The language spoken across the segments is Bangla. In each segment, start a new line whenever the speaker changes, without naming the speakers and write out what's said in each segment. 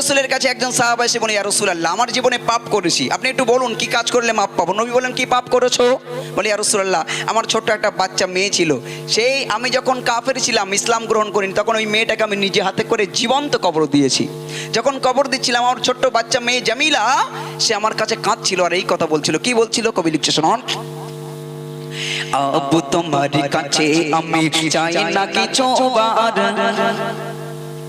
রসুলের কাছে একজন সাহাবা এসে বলে, ইয়া রসুলাল্লাহ, আমার জীবনে পাপ করেছি। আপনি একটু বলুন, কি কাজ করলে মাপ পাবো? নবী বলেন কি পাপ করেছ? বলে, ইয়া রসুলাল্লাহ, আমার ছোট্ট একটা বাচ্চা মেয়ে ছিল। সেই আমি যখন কাফের ছিলাম, ইসলাম গ্রহণ করিনি, তখন ওই মেয়েটাকে আমি নিজে হাতে করে জীবন্ত কবর দিয়েছি। যখন কবর দিচ্ছিলাম, আমার ছোট্ট বাচ্চা মেয়ে জামিলা, সে আমার কাছে কাঁদছিল আর এই কথা বলছিল। কি বলছিল? কবি লিখছে, শোনন। আবু তোমার কাছে আমি চাই না কিছু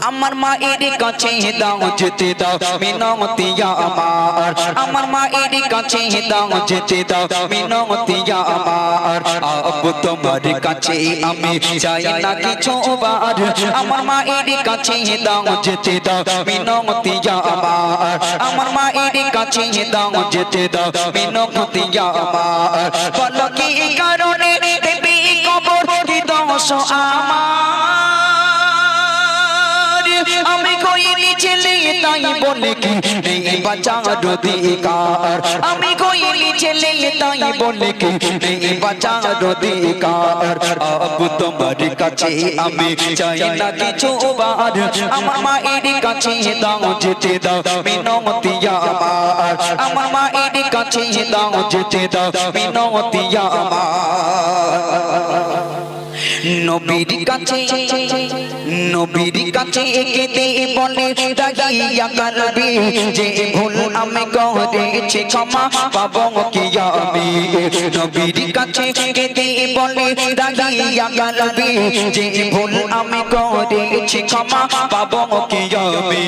আমার মা এর কাছে দাও যেতে দাও মিনতি আমার। আমার মা এর কাছে দাও যেতে দাও মিনতি আমার। আবু তোমার কাছে আমি চাই না কিছু বার। আমার মা এর কাছে দাও যেতে দাও মিনতি আমার। আমার মা এর কাছে দাও যেতে দাও মিনতি আমার। বলো কারণে দেবী কবর দোষ আমার? কইনি ছেলে তাই বলে কি নেই বাঁচার অধিকার আমি কইনি ছেলে তাই বলে কি নেই বাঁচার অধিকার আবু তোমার কাছে আমি চাই না কিছু বার আমার মায়ের কাছে দাও যেতে দাও মিনতি আমার আমার মায়ের কাছে দাও যেতে দাও মিনতি আমার নবীর কাছে নবীর কাছে কেঁদে বলে রাগিয়া কালবি যে ভুল আমি করেছি ক্ষমা পাবো কি আমি। নবীর কাছে কেঁদে বলে রাগিয়া কালবি যে ভুল আমি করেছি ক্ষমা পাবো কি আমি।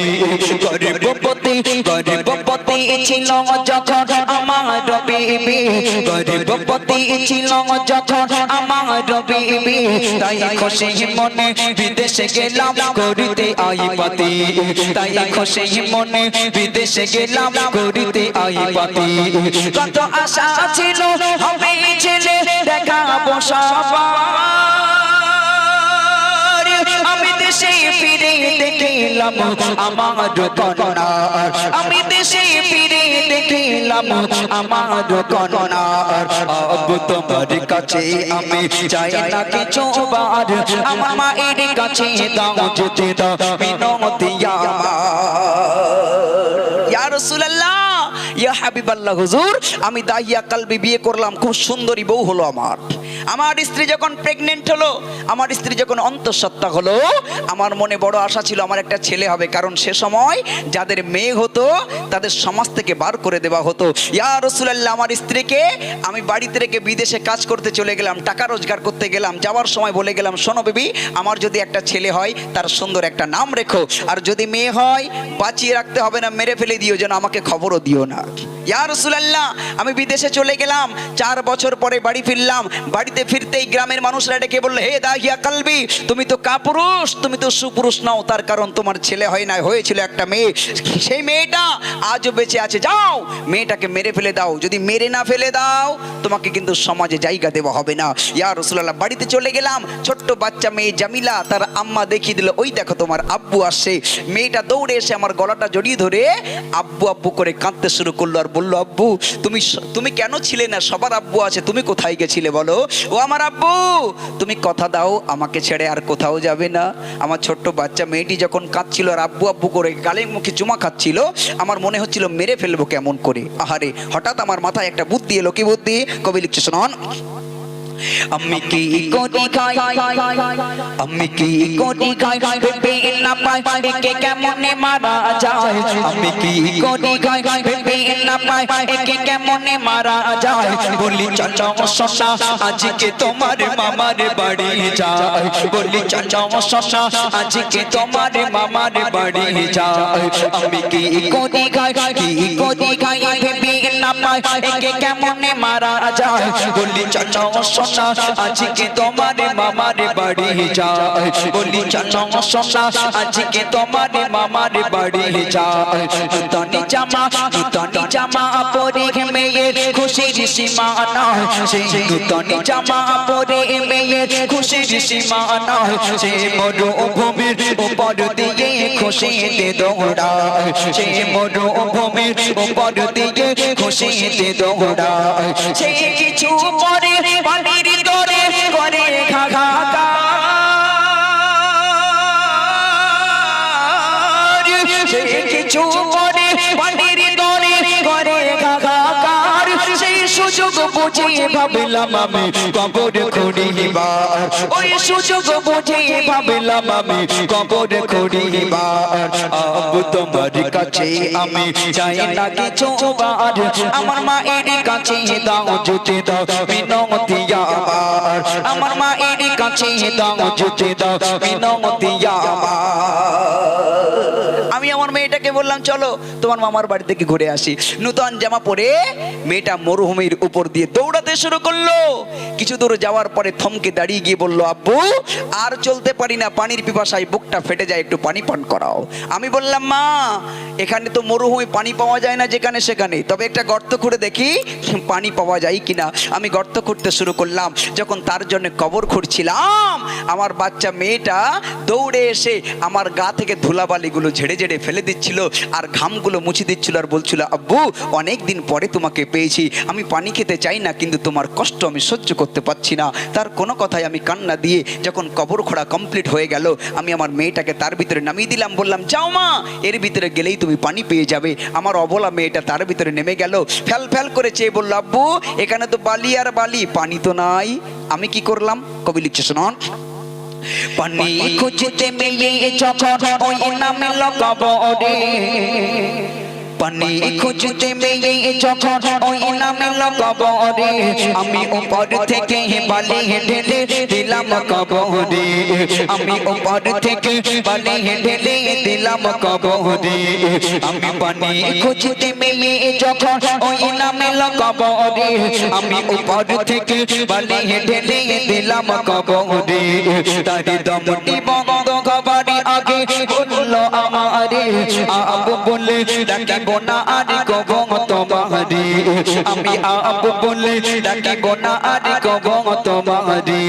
গরিব পতি গরিব পতি ছিল যখন আমার বিবি গরিব পতি ছিল যখন আমার বিবি তাই খুশি মনে বিদেশে গেলাম করিতে তাই খুশি মনে বিদেশে গেলাম করিতে কত আশা ছিল হবে ছেলে দেখা আমি দেশে ফিরে দেখিলাম আমার কন্যা। আমি দেশে ফিরে দেখিলাম আমার কননার সব তোমার কাছে আমি চাই না কিছু বার। আমার মায়ের কাছে দাও যেতে দাও, বিনতি আমার। ইয়া রাসূলুল্লাহ ইয়া হাবিবাল্লাহ হুজুর, আমি দাহিয়া কালবি বিয়ে করলাম, খুব সুন্দরী বউ হলো আমার। আমার স্ত্রী যখন প্রেগনেন্ট হলো, আমার স্ত্রী যখন অন্তঃসত্ত্বা হলো, আমার মনে বড় আশা ছিল আমার একটা ছেলে হবে, কারণ সে সময় যাদের মেয়ে হতো, তাদের সমাজ থেকে বার করে দেওয়া হতো। ইয়া রসুলাল্লাহ, আমার স্ত্রীকে আমি বাড়িতে রেখে বিদেশে কাজ করতে চলে গেলাম, টাকা রোজগার করতে গেলাম, যাওয়ার সময় বলে গেলাম, শোনো বেবি, আমার যদি একটা ছেলে হয়, তার সুন্দর একটা নাম রেখো, আর যদি মেয়ে হয়, বাঁচিয়ে রাখতে হবে না, মেরে ফেলে দিও, যেন আমাকে খবরও দিও না। ইয়া রসুলাল্লাহ, আমি বিদেশে চলে গেলাম, চার বছর পরে বাড়ি ফিরলাম, বাড়িতে ফিরতেই গ্রামের মানুষরা ডেকে বলল, হে দাহিয়া কালবি, তুমি তো কাপুরুষ, তুমি তো সুপুরুষ নাও, তার কারণ তোমার ছেলে হয় না, হয়েছিল একটা মেয়ে, সেই মেয়েটা আজও বেঁচে আছে, যাও, মেয়েটাকে মেরে ফেলে দাও, যদি মেরে না ফেলে দাও, তোমাকে কিন্তু সমাজে জায়গা দেওয়া হবে না। ইয়া রসুলাল্লাহ, বাড়িতে চলে গেলাম, ছোট্ট বাচ্চা মেয়ে জামিলা, তার আম্মা দেখিয়ে দিল, ওই দেখো তোমার আব্বু আসছে। মেয়েটা দৌড়ে এসে আমার গলাটা জড়িয়ে ধরে আব্বু আব্বু করে কাঁদতে শুরু করল আর বলল, আব্বু, তুমি তুমি কেন ছিলে না? সবার আব্বু আছে, তুমি কোথায় গেছিলে বলো? ও আমার আব্বু, তুমি কথা দাও, আমাকে ছেড়ে আর কোথাও যাবে না। আমার ছোট্ট বাচ্চা মেয়েটি যখন কাঁদছিল আর আব্বু আব্বু করে গালের মুখে চুমা খাচ্ছিল, আমার মনে হচ্ছিল, মেরে ফেলব কেমন করে? আহারে, হঠাৎ আমার মাথায় একটা বুদ্ধি এলো, কি বুদ্ধি? কবি লিখছে, শোনন। আমি কি কোটি খাই আমি কি কোটি খাই ভেবে না পাই একে কেমনে মারা যায় আমি কি কোটি খাই ভেবে না পাই একে কেমনে মারা যায় বলি চাচা শশা আজকে তোমার মামার বাড়ি যায় বলি চাচা শশা আজকে তোমার মামার বাড়ি যায় আমি কি কোটি খাই কি কোটি খাই ভেবে না পাই একে কেমনে মারা যায়? বলি, চাচা শশা আজকে তোমার মামার বাড়ি যায়। বলি, চাচা শশা আজকে তোমার মামার বাড়ি যায়। নূতন জামা নূতন জামা পরে মেয়ের খুশির সীমা নয় সেই নূতন জামা পরে মেয়ের খুশির সীমা নয় সে মরুভূমির উপর দিয়ে খুশিতে দৌড়ায়, সে মরুভূমির উপর দিয়ে খুশিতে দৌড়ায়, সে কিছু পরে পানির দরে করে সে
চুপড়ে বুঝে ভাবলাম আমি, কবর খুঁড়িবার ওই সুযোগ বুঝে ভাবলাম আমি, কবর খুঁড়িবার আব তোমার কাছে আমি চাই না কিছু বার। আমার মায়ের কাছে দাও জুতে দাও মিনতি আমার। আমার মায়ের কাছে দাও জুতে দাও মিনতি আমার।
বললাম, চলো, তোমার মামার বাড়ি থেকে ঘুরে আসি। নূতন জামা পরে মেয়েটা মরুভূমির উপর দিয়ে দৌড়াতে শুরু করল। কিছু দূর যাওয়ার পরে থমকে দাঁড়িয়ে গিয়ে বলল, আব্বু, আর চলতে পারি না, পানির পিপাসায় বুকটা ফেটে যায়, একটু পানি পান করাও। আমি বললাম, মা, এখানে তো মরুভূমি, পানি পাওয়া যায় না যেখানে সেখানে। তবে একটা গর্ত খুঁড়ে দেখি, পানি পাওয়া যায় কিনা? আমি গর্ত খুঁড়তে শুরু করলাম। যখন তার জন্য কবর খুঁড়ছিলাম, আমার বাচ্চা মেয়েটা দৌড়ে এসে আমার গা থেকে ধুলাবালিগুলো ঝেড়ে ঝেড়ে ফেলে দিচ্ছিল। আর ঘামগুলো মুছে দিচ্ছিল আর বলছিল, আব্বু অনেক দিন পরে তোমাকে পেয়েছি। আমি পানি খেতে চাই না, কিন্তু তোমার কষ্ট আমি সহ্য করতে পারছি না। তার কোনো কথাই আমি কান্না দিয়ে যখন কবর খোঁড়া কমপ্লিট হয়ে গেল, আমি আমার মেয়েটাকে তার ভিতরে নামিয়ে দিলাম। বললাম, যাও মা, এর ভিতরে গেলেই তুমি পানি পেয়ে যাবে। আমার অবলা মেয়েটা তার ভিতরে নেমে গেল, ফ্যাল ফ্যাল করে চেয়ে বলল, আব্বু, এখানে তো বালি আর বালি, পানি তো নাই। আমি কি করলাম? কবি লিখছে, শোনন।
পানি খুঁজতে মেয়ে যখন ওই নামে লগাবরে পানি খুঁজতে মেয়ে যখন ওই নামে লগাবরে আমি উপর থেকে বালি ঢেলে দিলাম কবরে। আমি উপর থেকে বালি ঢেলে দিলাম কবরে। আমি পানি খুঁজতে মেয়ে যখন ওই নামে লগাবরে আমি উপর থেকে বালি ঢেলে দিলাম কবরে। তার দমটি বন্ধ কবারি আগে বলল আমারে, আবু বলে ডাকিব না আরে কব তোমারে। আমি আবু বলে ডাকিব না আরে কব তোমারে।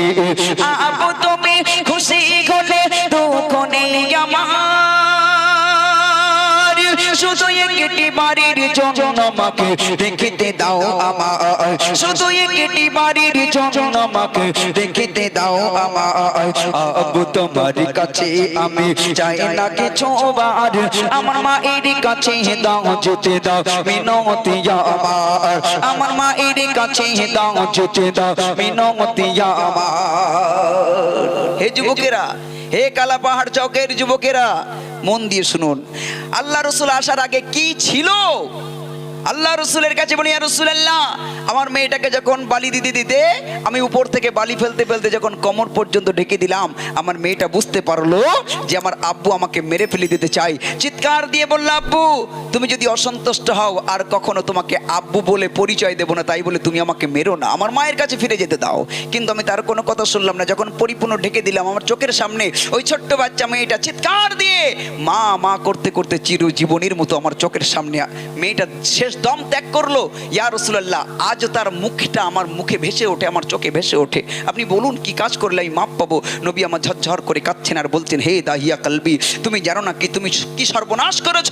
আবু তুমি খুশি হলে তো কোনে আমার। শুধু একটি বাড়ির জন্য আমাকে দেখিতে দাও আমার শুধু একটি বাড়ির জন্য আমাকে দেখিতে দাও আমার তোমার কাছে আমি চাই না কিছু বার আমার মায়ের কাছে দাও যেতে দাও মিনতি আমার আমার মায়ের কাছে দাও যেতে দাও মিনতি আমার
হে যুবকেরা, হে কালা পাহাড় চকের যুবকেরা, মন দিয়ে শুনুন। আল্লাহ রসুল আসার আগে কি ছিল? আল্লাহ রসুলের কাছে বলি রসুল আল্লাহ আমার মেয়েটাকে যখন বালি দিতে দিতে আমি উপর থেকে বালি ফেলতে ফেলতে যখন কমর পর্যন্ত ঢেকে দিলাম, আমার মেয়েটা বুঝতে পারল যে আমার আব্বু আমাকে মেরে ফেলে দিতে চাই চিৎকার দিয়ে বলল, আব্বু, তুমি যদি অসন্তুষ্ট হও, আর কখনো তোমাকে আব্বু বলে পরিচয় দেবো না, তাই বলে তুমি আমাকে মেরো না। আমার মায়ের কাছে ফিরে যেতে দাও। কিন্তু আমি তার কোনো কথা শুনলাম না। যখন পরিপূর্ণ ঢেকে দিলাম, আমার চোখের সামনে ওই ছোট্ট বাচ্চা মেয়েটা চিৎকার দিয়ে, মা মা, করতে করতে চিরজীবনীর মতো আমার চোখের সামনে, মেয়েটা শেষ দম ত্যাগ করল, ইয়া রসুল্লাহ আজ তার মুখটা আমার মুখে ভেসে ওঠে, আমার চোখে ভেসে ওঠে। আপনি বলুন, কি কাজ করলে আমি মাপ পাবো? নবী আমার ঝরঝর করে কাঁদছেন আর বলছেন, হে দাহিয়া কালবি, তুমি জানো না কি, তুমি কি সর্বনাশ করেছ?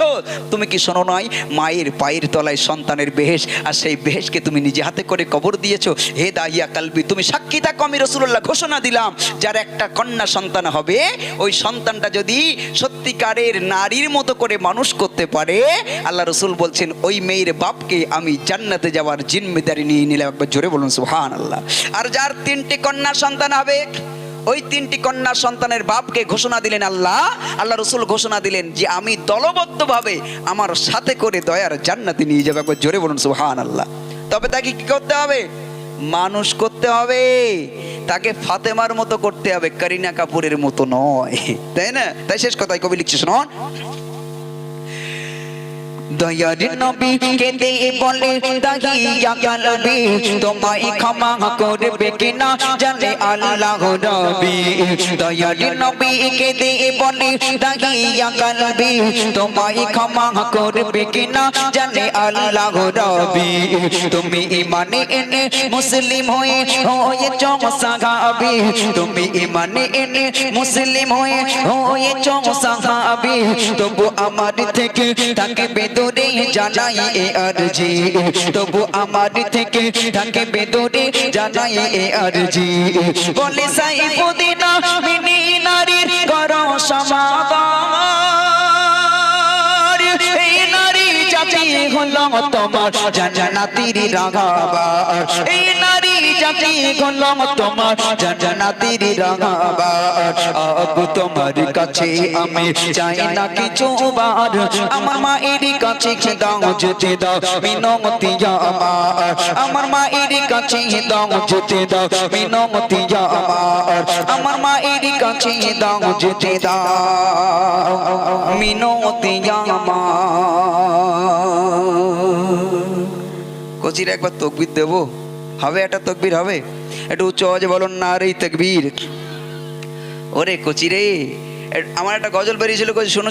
তুমি কি শোনো নয় মায়ের পায়ের তলায় সন্তানের বেহেস আর সেই বেহেসকে তুমি নিজে হাতে করে কবর দিয়েছ? হে দাহিয়া কালবি, তুমি সাক্ষী থাকো, আমি রসুল্লাহ ঘোষণা দিলাম। যার একটা কন্যা সন্তান হবে, ওই সন্তানটা যদি সত্যিকারের নারীর মতো করে মানুষ করতে পারে, আল্লাহ রসুল বলছেন, ওই মেয়ের বাপকে আমি জান্নাতে যাওয়ার জিম্মেদারি নিয়ে নিলাম একবার জোরে বলুন সুহান আল্লাহ আর যার তিনটি কন্যা সন্তান হবে, ওই তিনটি কন্যা সন্তানের বাপকে ঘোষণা দিলেন আল্লাহ। আল্লাহ রসুল ঘোষণা দিলেন যে আমি দলবদ্ধভাবে আমার সাথে করে দয়ার জান্নাতে নিয়ে যাবে একবার জোরে বলুন সুহান আল্লাহ তবে তাকে কি করতে হবে? মানুষ করতে হবে। তাকে ফাতেমার মতো করতে হবে, করিনা কাপুরের মতো নয়। তাই না? তাই শেষ কথায় কবি লিখছে, শোন।
দয়ার নবী কে দে বলে তোমায় ক্ষমা করবে কিনা জানে আল্লাহ রবি? দয়ার নবী কে দে বলে তোমায় ক্ষমা করবে কিনা জানে আল্লাহ রবি? তুমি ইমানে এনে মুসলিম হয়ে হয়ে তুমি ইমানে এনে মুসলিম হয়ে হয়ে তবু আমার থেকে তাকে বেদরে জানাই এ আরজি। তবু আমার থেকে তাকে বেদনে জানাই এ আরজি। বলে সাইফুদ্দিন মিনি নারীর কর সমাগম হলো তোমার জান্নাতির রাগাবার এই নারী জাতি হলো তোমার জান্নাতির রাগাবার আবু তোমার কাছে আমি চাই না কিছু বার। আমার মায়ের কাছে দাও যেতে দাও মিনমতি আমার। আমার মায়ের কাছে দাও যেতে দাও মিনমতি আমার। আমার মায়ের কাছে দাও যেতে দাও মিনমতি আমার।
কচির একবার তকবির দেবো। হবে একটা তকবির, হবে? একটু উচ্চ আওয়াজে বলুন, না রে তকবির। ওরে কচিরে আমার একটা গজল বেরিয়েছিল কচি শোনো